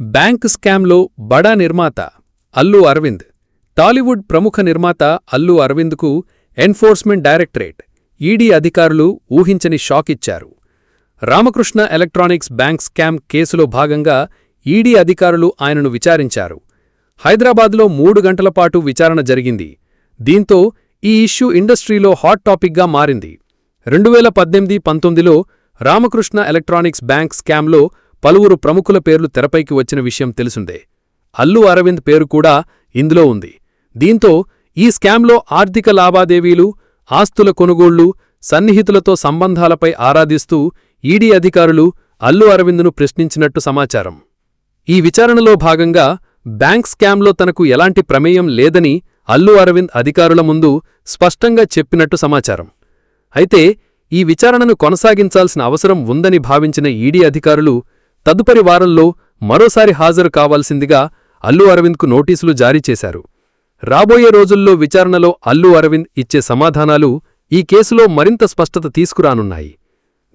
Bank స్కామ్లో బడా నిర్మాత అల్లు అరవింద్ టాలీవుడ్ ప్రముఖ నిర్మాత అల్లు అరవింద్కు ఎన్ఫోర్స్మెంట్ డైరెక్టరేట్ ఈడీ అధికారులు ఊహించని షాక్ ఇచ్చారు. రామకృష్ణ ఎలక్ట్రానిక్స్ బ్యాంక్ స్కామ్ కేసులో భాగంగా ఈడీ అధికారులు ఆయనను విచారించారు. హైదరాబాద్లో మూడు గంటల పాటు విచారణ జరిగింది. దీంతో ఈ ఇష్యూ ఇండస్ట్రీలో హాట్ టాపిక్గా మారింది. రెండువేల పద్దెనిమిది పంతొమ్మిదిలో రామకృష్ణ ఎలక్ట్రానిక్స్ బ్యాంక్ స్కామ్లో పలువురు ప్రముఖుల పేర్లు తెరపైకి వచ్చిన విషయం తెలుసుందే. అల్లు అరవింద్ పేరు కూడా ఇందులో ఉంది. దీంతో ఈ స్కామ్లో ఆర్థిక లావాదేవీలు ఆస్తుల కొనుగోళ్ళు సన్నిహితులతో సంబంధాలపై ఆరాధిస్తూ ఈడీ అధికారులు అల్లు అరవింద్ను ప్రశ్నించినట్టు సమాచారం. ఈ విచారణలో భాగంగా బ్యాంక్ స్కామ్లో తనకు ఎలాంటి ప్రమేయం లేదని అల్లు అరవింద్ అధికారుల ముందు స్పష్టంగా చెప్పినట్టు సమాచారం. అయితే ఈ విచారణను కొనసాగించాల్సిన అవసరం ఉందని భావించిన ఈడీ అధికారులు తదుపరి వారంలో మరోసారి హాజరు కావాల్సిందిగా అల్లు అరవింద్కు నోటీసులు జారీ చేశారు. రాబోయే రోజుల్లో విచారణలో అల్లు అరవింద్ ఇచ్చే సమాధానాలు ఈ కేసులో మరింత స్పష్టత తీసుకురానున్నాయి.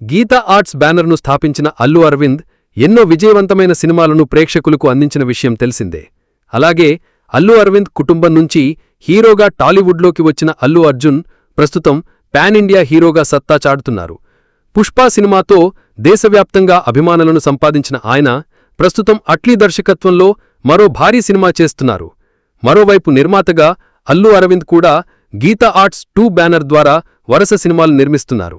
గీతా ఆర్ట్స్ బ్యానర్ను స్థాపించిన అల్లు అరవింద్ ఎన్నో విజయవంతమైన సినిమాలను ప్రేక్షకులకు అందించిన విషయం తెలిసిందే. అలాగే అల్లు అరవింద్ కుటుంబం నుంచి హీరోగా టాలీవుడ్లోకి వచ్చిన అల్లు అర్జున్ ప్రస్తుతం పాన్ ఇండియా హీరోగా సత్తా చాటుతున్నారు. పుష్ప సినిమాతో దేశవ్యాప్తంగా అభిమానులను సంపాదించిన ఆయన ప్రస్తుతం అట్లీ దర్శకత్వంలో మరో భారీ సినిమా చేస్తున్నారు. మరోవైపు నిర్మాతగా అల్లు అరవింద్ కూడా గీతా ఆర్ట్స్ టూ బ్యానర్ ద్వారా వరుస సినిమాలు నిర్మిస్తున్నారు.